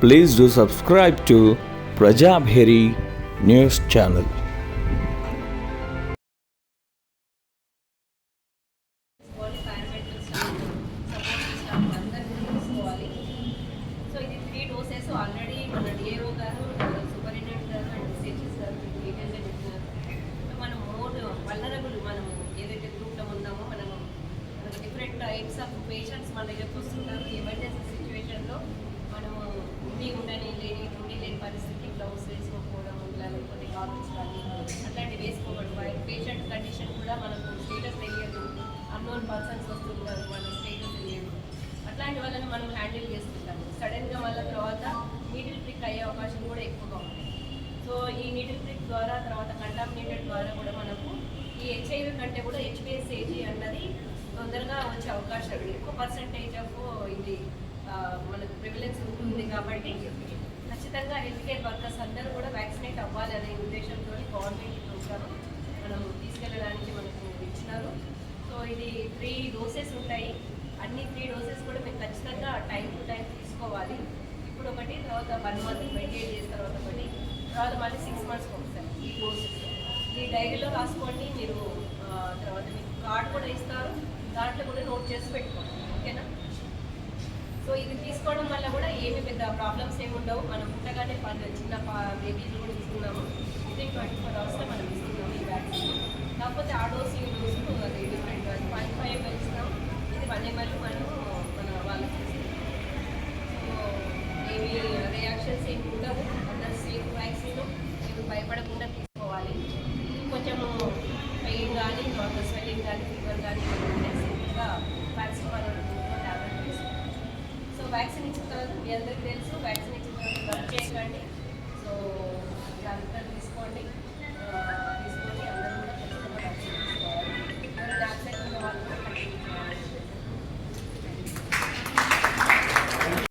Please do subscribe to Prajabheri News Channel. తీసుకోవాలి paramedical staff support staff అందరినీ తీసుకోవాలి so ఇది త్రీ డోసెస్ ఆల్రెడీ మన డిఏఓ గారు సూపరింటెండెంట్ గారు అండ్ సిహెచ్ఎస్ గారు మీకు డీటెయిల్గా చెప్పినారు సో మనం మోర్ వల్నరబుల్ మనం ఏదైతే గ్రూప్లో ఉన్నామో మనము మనకు డిఫరెంట్ టైప్స్ ఆఫ్ పేషెంట్స్ మన దగ్గరకు వస్తుంటారు ఎమర్జెన్సీ మనం హ్యాండిల్ చేస్తుంటాము సడన్గా వాళ్ళ తర్వాత నీడిల్ ప్రిక్ అయ్యే అవకాశం కూడా ఎక్కువగా ఉంది సో ఈ నీడిల్ ప్రిక్ ద్వారా తర్వాత కంటామినేటెడ్ ద్వారా కూడా మనకు ఈ హెచ్ఐవి కంటే కూడా హెచ్పిఎస్ఏజీ అన్నది తొందరగా వచ్చే అవకాశాలు ఎక్కువ పర్సంటేజ్ ఆఫ్ ఇది మనకు ప్రివిలెన్స్ ఉంటుంది కాబట్టి ఖచ్చితంగా హెల్త్ కేర్ వర్కర్స్ అందరూ కూడా వ్యాక్సినేట్ అవ్వాలి అనే ఉద్దేశంతో గవర్నమెంట్ ప్రోగ్రామ్ మనం తీసుకెళ్ళడానికి మనకు ఇచ్చినారు. సో ఇది త్రీ డోసెస్ ఉంటాయి. అన్ని త్రీ డోసెస్ కూడా మేము ఖచ్చితంగా టైం టు టైం తీసుకోవాలి. ఇప్పుడు ఒకటి తర్వాత వన్ మంత్ మెయింటైన్ చేసిన తర్వాత ఒకటి తర్వాత మళ్ళీ సిక్స్ మంత్స్కి ఒకసారి ఈ కోర్సెస్ ఈ డైరీలో రాసుకోండి మీరు తర్వాత మీకు కార్డ్ కూడా ఇస్తారు. దాంట్లో కూడా నోట్ చేసి పెట్టుకోండి ఓకేనా? సో ఇది తీసుకోవడం వల్ల కూడా ఏమి పెద్ద ప్రాబ్లమ్స్ ఏమి ఉండవు. మనం పుట్టగానే పది చిన్న బేబీలు కూడా ఇస్తున్నాము. ఇది ట్వంటీ ఫోర్ అవర్స్లో మనం ఇస్తున్నాము ఈ వ్యాక్సిన్ కాకపోతే ఆ డోస్ ఈ డోసు అది డిఫరెంట్ అది పాయింట్ ఫైవ్ ఎంఎల్ ఇస్తున్నాం ఇది వన్ ఎంఎల్ మనం మన వాళ్ళకి ఇస్తున్నాం. సో ఏమి రియాక్షన్స్ ఏమి ఉండవు అంత సేఫ్ వ్యాక్సిన్ మీరు భయపడకుండా తీసుకోవాలి. కొంచెము పెయిన్ కానీ తర్వాత స్వెల్లింగ్ కానీ ఫీవర్ కానీ సేఫ్గా వ్యాక్సిన్ వేసుకోవాలి సో వ్యాక్సిన్ ఇచ్చిన తర్వాత మీ అందరికీ తెలుసు వ్యాక్సిన్ ఇచ్చిన తర్వాత వర్క్ చేయకండి సో జాగ్రత్తలు తీసుకోండి.